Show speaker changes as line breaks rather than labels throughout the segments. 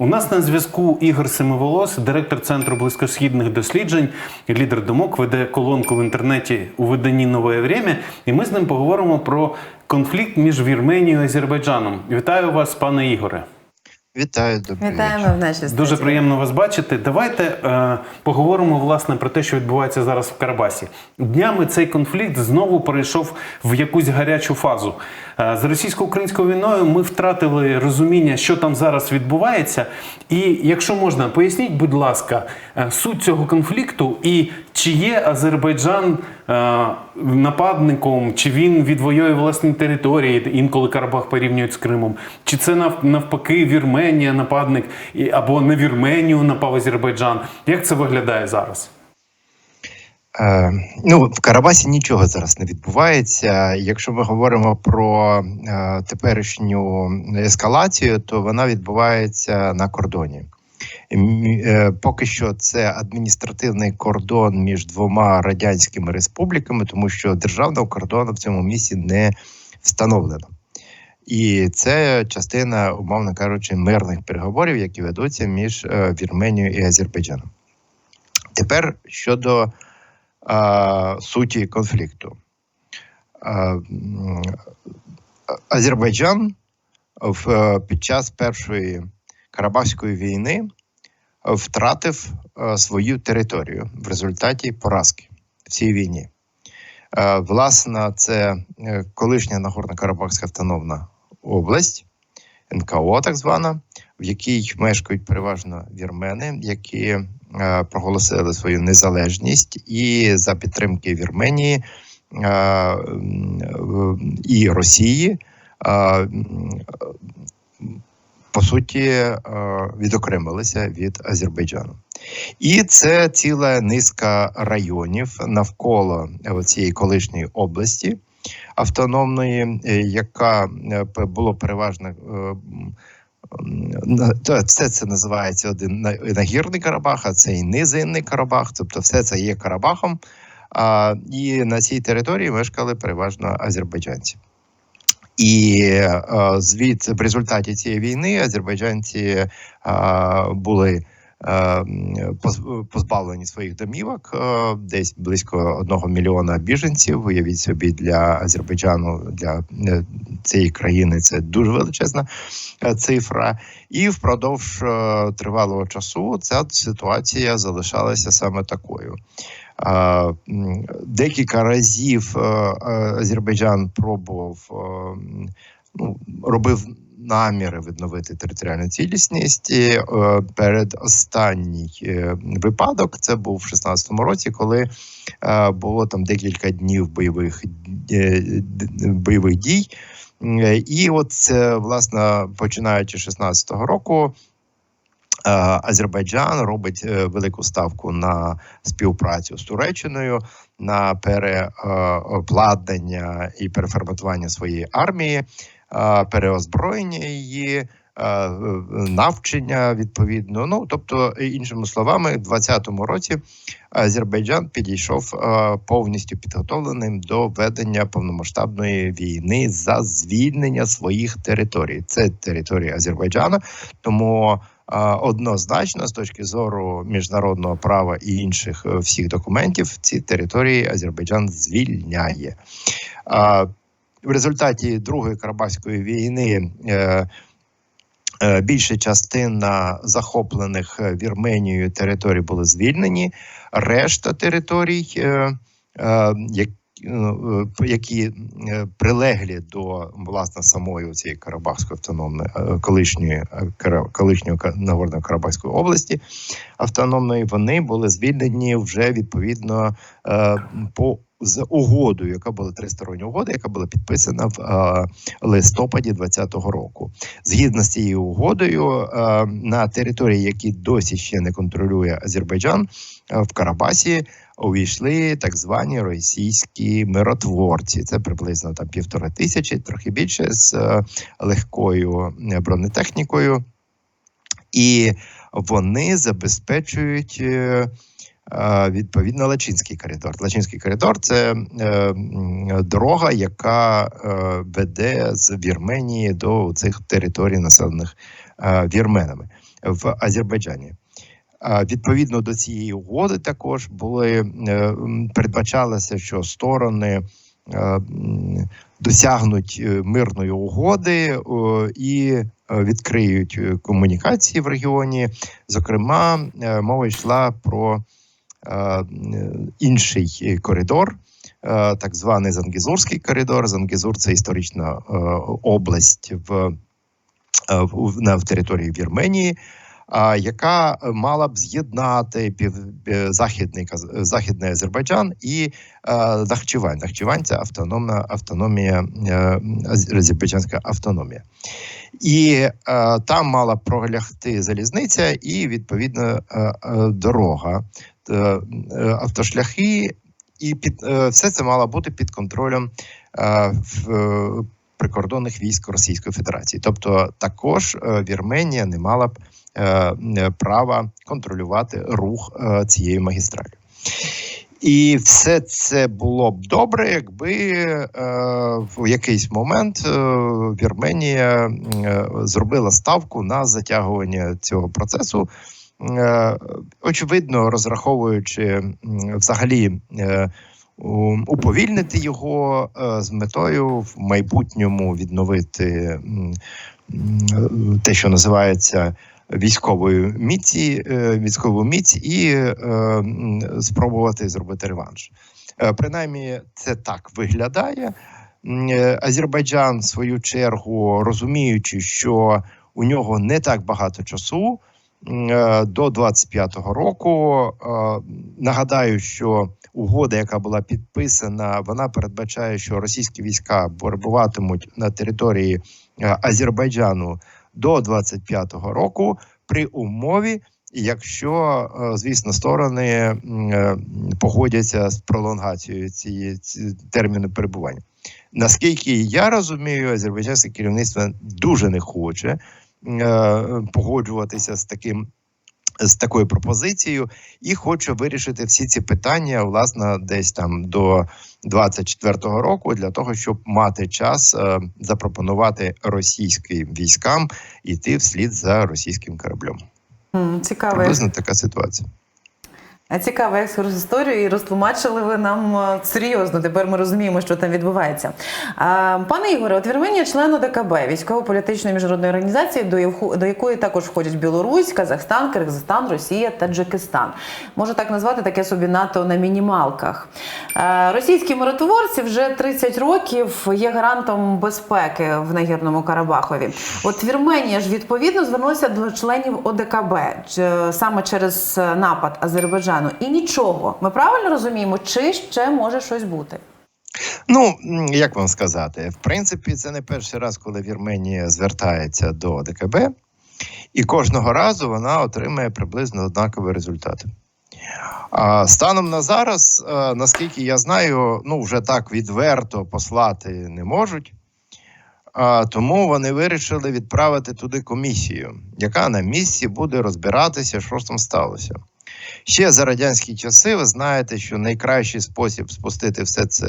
У нас на зв'язку Ігор Семиволос, директор Центру близькосхідних досліджень, лідер думок, веде колонку в інтернеті у виданні Нове Время. І ми з ним поговоримо про конфлікт між Вірменією і Азербайджаном. Вітаю вас, пане Ігоре.
Вітаю, добрий
Вітаємо
вечір.
в нашій студії.
Дуже приємно вас бачити. Давайте е, поговоримо власне про те, що відбувається зараз в Карабасі. Днями цей конфлікт знову перейшов в якусь гарячу фазу. Е, з російсько-українською війною ми втратили розуміння, що там зараз відбувається. І якщо можна, поясніть, будь ласка, е, суть цього конфлікту і чи є Азербайджан е, нападником, чи він відвоює власні території, інколи Карабах порівнюють з Кримом, чи це нав- навпаки Вірменія нападник, або на Вірменію напав Азербайджан. Як це виглядає зараз?
Е, ну, в Карабасі нічого зараз не відбувається. Якщо ми говоримо про е, теперішню ескалацію, то вона відбувається на кордоні. Е, Поки що це адміністративний кордон між двома радянськими республіками, тому що державного кордону в цьому місці не встановлено. І це частина, умовно кажучи, мирних переговорів, які ведуться між е, Вірменією і Азербайджаном. Тепер щодо е, суті конфлікту. М, Азербайджан в, під час Першої Карабахської війни втратив е, свою територію в результаті поразки в цій війні. Е, Власне, це е, колишня Нагорно-Карабахська автономна область, НКО, так звана, в якій мешкають переважно вірмени, які проголосили свою незалежність і за підтримки Вірменії і Росії. По суті, е, відокремилися від Азербайджану. І це ціла низка районів навколо е, цієї колишньої області автономної, е, яка було переважно. Все це називається один нагірний Карабах, а це і низинний Карабах, тобто все це є Карабахом. І на цій території мешкали переважно азербайджанці. І е, звід в результаті цієї війни азербайджанці е, були е, позбавлені своїх домівок, десь близько одного мільйона біженців. Уявіть собі для Азербайджану, для цієї країни це дуже величезна цифра. І впродовж тривалого часу ця ситуація залишалася саме такою. Декілька разів е, е, Азербайджан пробував е, ну, робив наміри відновити територіальну цілісність. І, перед останній випадок це був в 16-му році, коли було там декілька днів бойових, бойових дій. І от власне, починаючи з 16-го року, Азербайджан робить е, велику ставку на співпрацю з Туреччиною, на переобладнання і переформатування своєї армії, е, переозброєння її. е, Навчання відповідно, ну тобто, іншими словами, в 2020 році Азербайджан підійшов е, повністю підготовленим до ведення повномасштабної війни за звільнення своїх територій. Це територія Азербайджану, тому е, однозначно з точки зору міжнародного права і інших е, всіх документів ці території Азербайджан звільняє. В результаті Другої Карабахської війни е, е, більша частина захоплених Вірменією територій були звільнені. Решта територій, як- е, які е, прилеглі до власне самої цієї Карабахської автономної е, колишньої е, колишньої Ка- Нагорно-Карабахської області автономної, вони були звільнені вже відповідно е, по з угодою, яка була тристороння угода, яка була підписана в е, листопаді 2020 року. Згідно з цією угодою, е, на території, які досі ще не контролює Азербайджан, е, в Карабасі увійшли так звані російські миротворці. Це приблизно там півтори тисячі, трохи більше з е, легкою е, бронетехнікою, і вони забезпечують. е, Відповідно, Лачинський коридор. Лачинський коридор це е, дорога, яка е, веде з Вірменії до цих територій, населених е, вірменами. в Азербайджані. Відповідно до цієї угоди, також були е, передбачалося, що сторони е, досягнуть е, мирної угоди і е, відкриють е, комунікації в регіоні. Зокрема, е, мова йшла про е, інший е, коридор, е, так званий Зангізурський коридор. Зангізур це історична е, область в, в, на в території Вірменії. Яка мала б з'єднати західний західний Азербайджан і Нахчивань. Нахчивань це автономна автономія, азербайджанська автономія. І там мала пролягти залізниця і відповідно дорога, автошляхи, і під е, все це мало бути під контролем е, е, прикордонних військ Російської Федерації. Тобто, також е, Вірменія не мала б е, е, права контролювати рух е, цієї магістралі. І все це було б добре, якби е, в якийсь момент е, Вірменія е, зробила ставку на затягування цього процесу, е, очевидно, розраховуючи взагалі е, уповільнити його е, з метою в майбутньому відновити те, що називається військовою міці, е, військову міць, і е, спробувати зробити реванш. Е, Принаймні, це так виглядає. Е, Азербайджан, в свою чергу, розуміючи, що у нього не так багато часу е, до 25-го року. е, Нагадаю, що угода, яка була підписана, вона передбачає, що російські війська перебуватимуть на території е, Азербайджану до 25-го року при умові, якщо, е, звісно, сторони е, погодяться з пролонгацією цієї терміну перебування. Наскільки я розумію, азербайджанське керівництво дуже не хоче е, погоджуватися з таким. З такою пропозицією і хоче вирішити всі ці питання, власне, десь там до 24-го року, для того, щоб мати час е, запропонувати російським військам йти вслід за російським кораблем.
Цікаво.
Приблизно така ситуація.
Цікавий екскурс історію, і розтлумачили ви нам е, серйозно. Тепер ми розуміємо, що там відбувається. Пане Ігоре, от Вірменія член ОДКБ, військово-політичної міжнародної організації, до якої також входять Білорусь, Казахстан, Киргизстан, Росія, Таджикистан. Можу так назвати таке собі НАТО на мінімалках. Російські миротворці вже 30 років є гарантом безпеки в Нагірному Карабахові. От Вірменія ж відповідно звернулася до членів ОДКБ саме через е, напад Азербайджану. І нічого. Ми правильно розуміємо, чи ще може щось бути?
Ну як вам сказати, в принципі, це не перший раз, коли Вірменія звертається до ДКБ, і кожного разу вона отримує приблизно однакові результати. А станом на зараз, е, наскільки я знаю, ну вже так відверто послати не можуть. Тому вони вирішили відправити туди комісію, яка на місці буде розбиратися, що ж там сталося. Ще за радянські часи ви знаєте, що найкращий спосіб спустити все це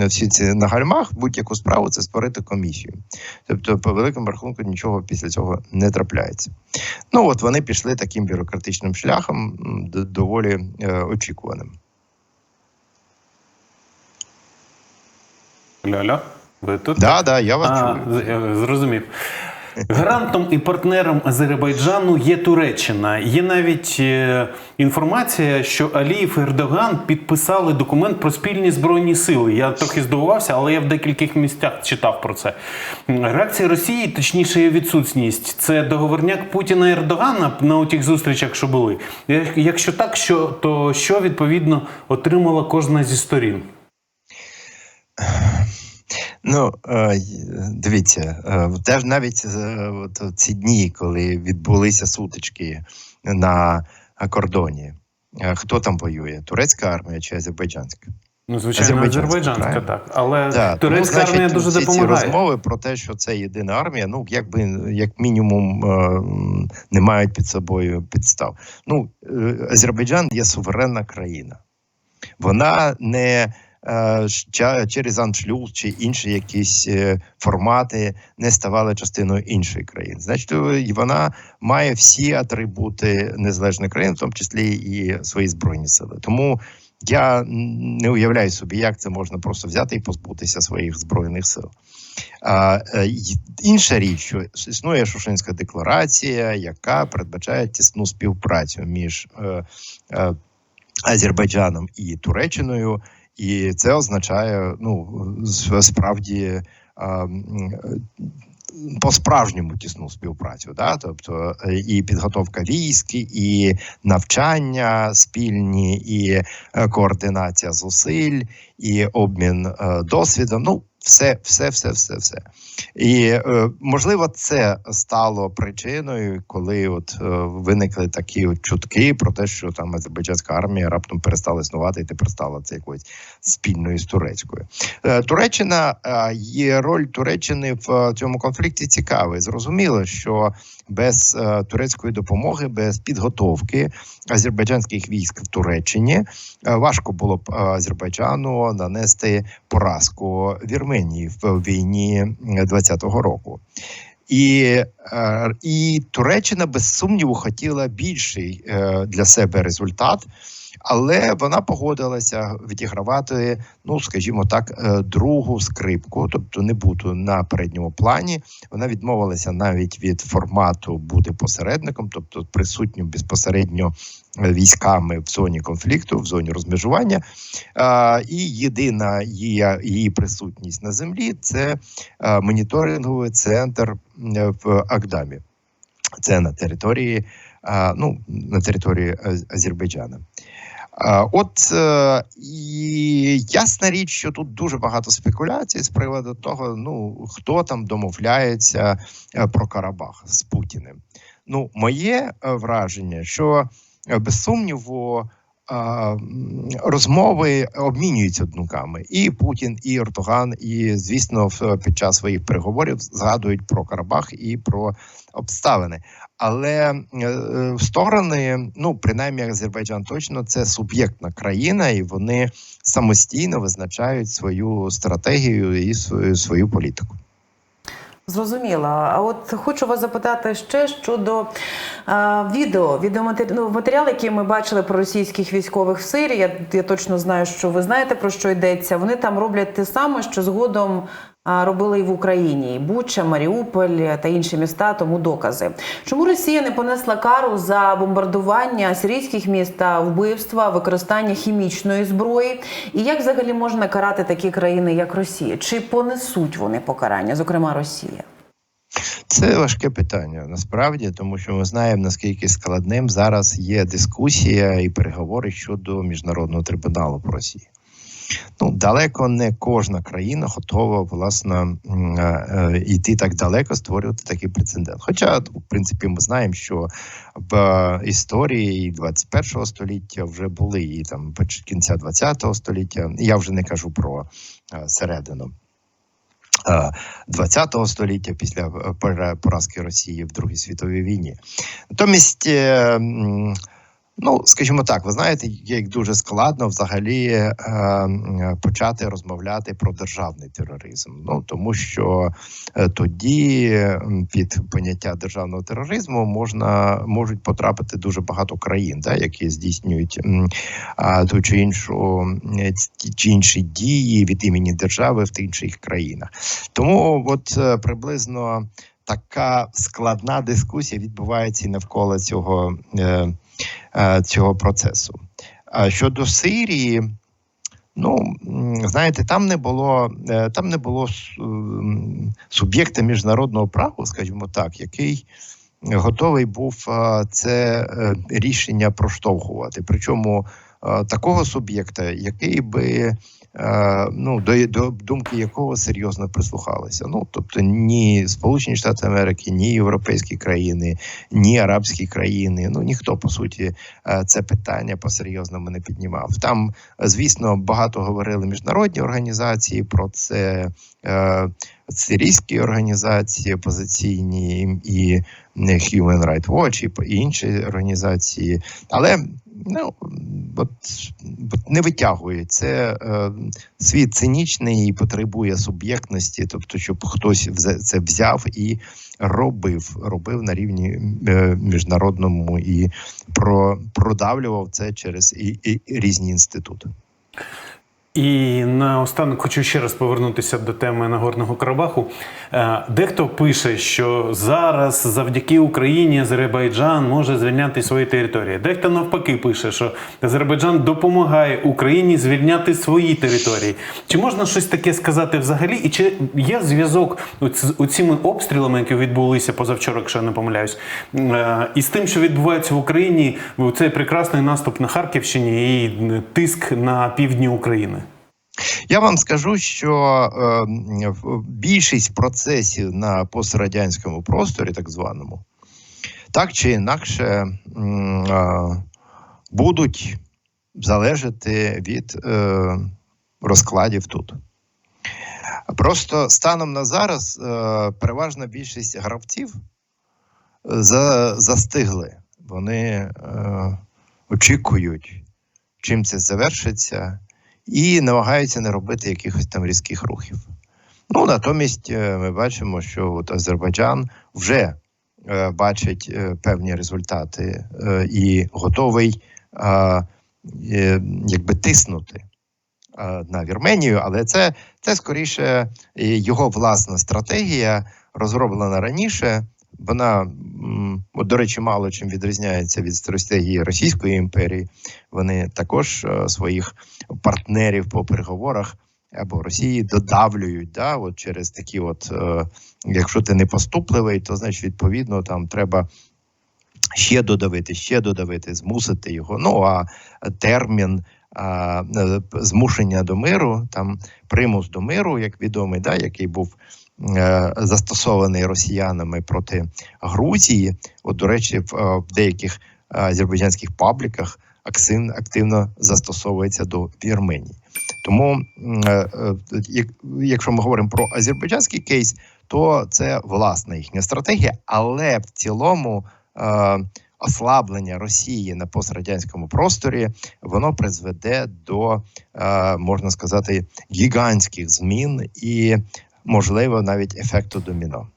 е, всі ці на гальмах, будь-яку справу, це створити комісію. Тобто, по великому рахунку, нічого після цього не трапляється. Ну от вони пішли таким бюрократичним шляхом, доволі е, очікуваним.
Ляля, ви тут?
Да, да, я вас
А,
чую.
е, зрозумів. Гарантом і партнером Азербайджану є Туреччина. Є навіть е, інформація, що Алієв і Ердоган підписали документ про спільні збройні сили. Я трохи здивувався, але я в декількох місцях читав про це. Реакція Росії, точніше, відсутність, це договорняк Путіна і Ердогана на тих зустрічах, що були. Якщо так, що то що відповідно отримала кожна зі сторін?
Ну е, дивіться, е, теж навіть е, от ці дні, коли відбулися сутички на кордоні. Хто там воює? Турецька армія чи азербайджанська?
Ну, звичайно,
Азербайджанська,
азербайджанська,
правильно?
так. Але
Да,
турецька
тому,
армія
значить,
дуже
всі ці
допомагає.
розмови про те, що це єдина армія, ну якби як мінімум не мають під собою підстав. Ну Азербайджан є суверенна країна. Вона не через аншлюз чи інші якісь е, формати не ставали частиною іншої країни. Значить, е, вона має всі атрибути незалежної країни, в тому числі і свої збройні сили. Тому я не уявляю собі, як це можна просто взяти і позбутися своїх збройних сил. А, е, інша річ, що існує Шушинська декларація, яка передбачає тісну співпрацю між е, е, Азербайджаном і Туреччиною, і це означає ну справді. е, По-справжньому тісну співпрацю, да? тобто е, і підготовка військ, і навчання спільні, і е, координація зусиль, і обмін е, досвідом. Ну, все, все, все, все, все. І е, можливо, це стало причиною, коли от е, виникли такі от чутки про те, що там азербайджанська армія раптом перестала існувати і тепер стала це якоюсь спільною з турецькою. Е, Туреччина є роль Туреччини в цьому конфлікті цікава. Зрозуміло, що без турецької допомоги, без підготовки азербайджанських військ в Туреччині важко було б Азербайджану нанести поразку Вірменії в війні 20-го року. І, е, і Туреччина без сумніву хотіла більший е, для себе результат, але вона погодилася відігравати, ну скажімо так, е, другу скрипку, тобто не бути на передньому плані. Вона відмовилася навіть від формату бути посередником, тобто присутнім безпосередньо е, військами в зоні конфлікту, в зоні розмежування. І єдина її, її присутність на землі це е, моніторинговий центр в Агдамі. Це на території, ну, на території Азербайджана. От і ясна річ, що тут дуже багато спекуляцій з приводу того, ну хто там домовляється е, про Карабах з Путіним. Ну, моє е, враження, що е, без сумніву. Розмови обмінюються думками, і Путін, і Ертоган, і звісно, в- під час своїх переговорів згадують про Карабах і про обставини. Але е, е, сторони, ну принаймні Азербайджан точно це суб'єктна країна, і вони самостійно визначають свою стратегію і свою, свою політику.
Зрозуміло. А от хочу вас запитати ще щодо е, відео, відеоматеріал, ну, який ми бачили про російських військових в Сирії. Я, я точно знаю, що ви знаєте про що йдеться. Вони там роблять те саме, що згодом робили і в Україні: І Буча, Маріуполь та інші міста, тому докази. Чому Росія не понесла кару за бомбардування сирійських міст та вбивства, використання хімічної зброї? І як взагалі можна карати такі країни, як Росія? Чи понесуть вони покарання, зокрема Росія?
Це важке питання насправді, тому що ми знаємо наскільки складним зараз є дискусія і переговори щодо міжнародного трибуналу по Росії. Ну далеко не кожна країна готова власне е, е, йти так далеко, створювати такий прецедент. Хоча, в принципі, ми знаємо, що в історії 21 століття вже були і там кінця 20 століття. Я вже не кажу про е, середину. е, 20 століття після поразки Росії в Другій світовій війні. Натомість, ну скажімо так, ви знаєте, як дуже складно взагалі е, почати розмовляти про державний тероризм. Ну тому що е, тоді під поняття державного тероризму можна можуть потрапити дуже багато країн, да, які здійснюють а, ту чи іншу чи інші дії від імені держави в тих інших країнах. Тому от е, приблизно така складна дискусія відбувається навколо цього, е, е, цього процесу. А щодо Сирії, ну знаєте, там не було е, там не було суб'єкта міжнародного права, скажімо так, який. Готовий був е, це е, рішення проштовхувати. Причому е, такого суб'єкта, який би е, ну до, до думки якого серйозно прислухалися. Ну тобто ні Сполучені Штати Америки, ні європейські країни, ні арабські країни. Ну ніхто по суті е, це питання по-серйозному не піднімав. Там, е, звісно, багато говорили міжнародні організації про це. Е, Сирійські організації опозиційні і Human Rights Watch по- і інші організації, але ну от, не витягує. Це е, світ цинічний і потребує суб'єктності, тобто, щоб хтось це взяв і робив, робив на рівні е, міжнародному і про, продавлював це через і, і різні інститути.
І наостанок хочу ще раз повернутися до теми Нагорного Карабаху. Е, Дехто пише, що зараз завдяки Україні Азербайджан може звільняти свої території. Дехто навпаки пише, що Азербайджан допомагає Україні звільняти свої території. Чи можна щось таке сказати взагалі? І чи є зв'язок з цими обстрілами, які відбулися позавчора, якщо я не помиляюсь, е, і з тим, що відбувається в Україні, цей прекрасний наступ на Харківщині і тиск на півдні України?
Я вам скажу, що е, більшість процесів на пострадянському просторі, так званому, так чи інакше е, будуть залежати від е, розкладів тут. Просто станом на зараз е, переважна більшість гравців за, застигли. Вони очікують, чим це завершиться і намагаються не робити якихось там різких рухів. Ну натомість е, ми бачимо, що от Азербайджан вже е, бачить е, певні результати і готовий якби тиснути на Вірменію, але це, це скоріше його власна стратегія, розроблена раніше. Вона, от, до речі, мало чим відрізняється від стратегії Російської імперії. Вони також е, своїх партнерів по переговорах або Росії додавлюють. Да, от через такі, от е, якщо ти не поступливий, то значить відповідно там треба. Ще додавити, ще додавити, змусити його. Ну а термін е, змушення до миру, там примус до миру, як відомий, да, який був застосований росіянами проти Грузії. От, до речі, в, е, деяких е, азербайджанських пабліках активно, активно застосовується до Вірменії. Тому, е, е, якщо ми говоримо про азербайджанський кейс, то це власна їхня стратегія, але в цілому. Е, Ослаблення Росії на пострадянському просторі воно призведе до, е, можна сказати, гігантських змін і, можливо, навіть ефекту доміно.